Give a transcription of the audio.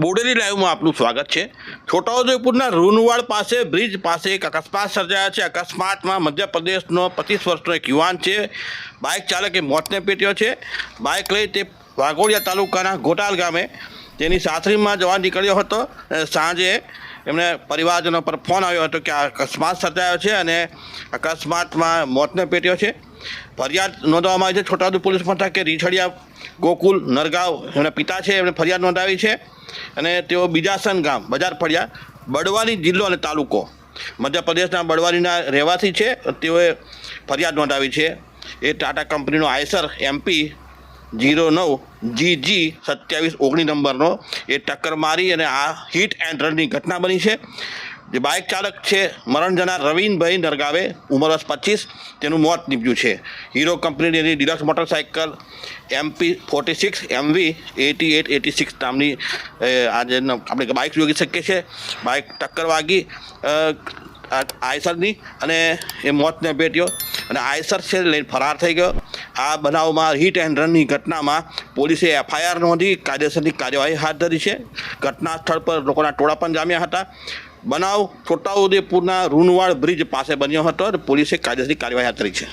બોડેલી લાઈવમાં આપનું સ્વાગત છે. છોટાઉદેપુરના રૂનવાડ પાસે બ્રિજ પાસે એક અકસ્માત સર્જાયા છે. અકસ્માતમાં મધ્યપ્રદેશનો પચીસ વર્ષનો એક યુવાન છે. બાઇક ચાલકે મોતને પેટ્યો છે. બાઇક લઈ તે વાઘોડિયા તાલુકાના ગોટાલ ગામે તેની સાસરીમાં જવા નીકળ્યો હતો. સાંજે એમને પરિવારજનો પર ફોન આવ્યો હતો કે આ અકસ્માત સર્જાયો છે અને અકસ્માતમાં મોતને પેટ્યો છે. ફરિયાદ નોંધવામાં આવી છે. છોટાઉદ પોલીસ મથકે રીછડિયા ગોકુલ નરગાંવ એમના પિતા છે, એમણે ફરિયાદ નોંધાવી છે. અને તેઓ બીજાસન ગામ, બજાર ફળિયા, બડવાની જિલ્લો અને તાલુકો, મધ્યપ્રદેશના બડવાનીના રહેવાસી છે. તેઓએ ફરિયાદ નોંધાવી છે. એ ટાટા કંપનીનો આયસર એમપી જીરો નવ જી જી સત્યાવીસ ઓગણીસ નંબરનો એ ટક્કર મારી અને આ હિટ એન્ડ રનની ઘટના બની છે. જે બાઇક ચાલક છે, મરણ જનાર રવીનભાઈ નરગાવે, ઉંમર વર્ષ પચીસ, તેનું મોત નીપજ્યું છે. હીરો કંપનીની એની deluxe motorcycle, MP forty six, MV AT eight, AT six નામની આજે આપણે બાઇક જોઈ શકીએ છીએ. બાઇક ટક્કર વાગી આયસરની અને એ મોતને ભેટ્યો. અને આયસર છે, લઈને ફરાર થઈ ગયો. આ બનાવમાં હિટ એન્ડ રનની ઘટનામાં પોલીસે એફઆઈઆર નોંધી કાયદેસરની કાર્યવાહી હાથ ધરી છે. ઘટના સ્થળ પર લોકોના ટોળા પણ જામ્યા હતા. બનાવ છોટાઉદેપુરના રૂનવાડ બ્રિજ પાસે બન્યો હતો અને પોલીસે કાયદેસરની કાર્યવાહી હાથ ધરી છે.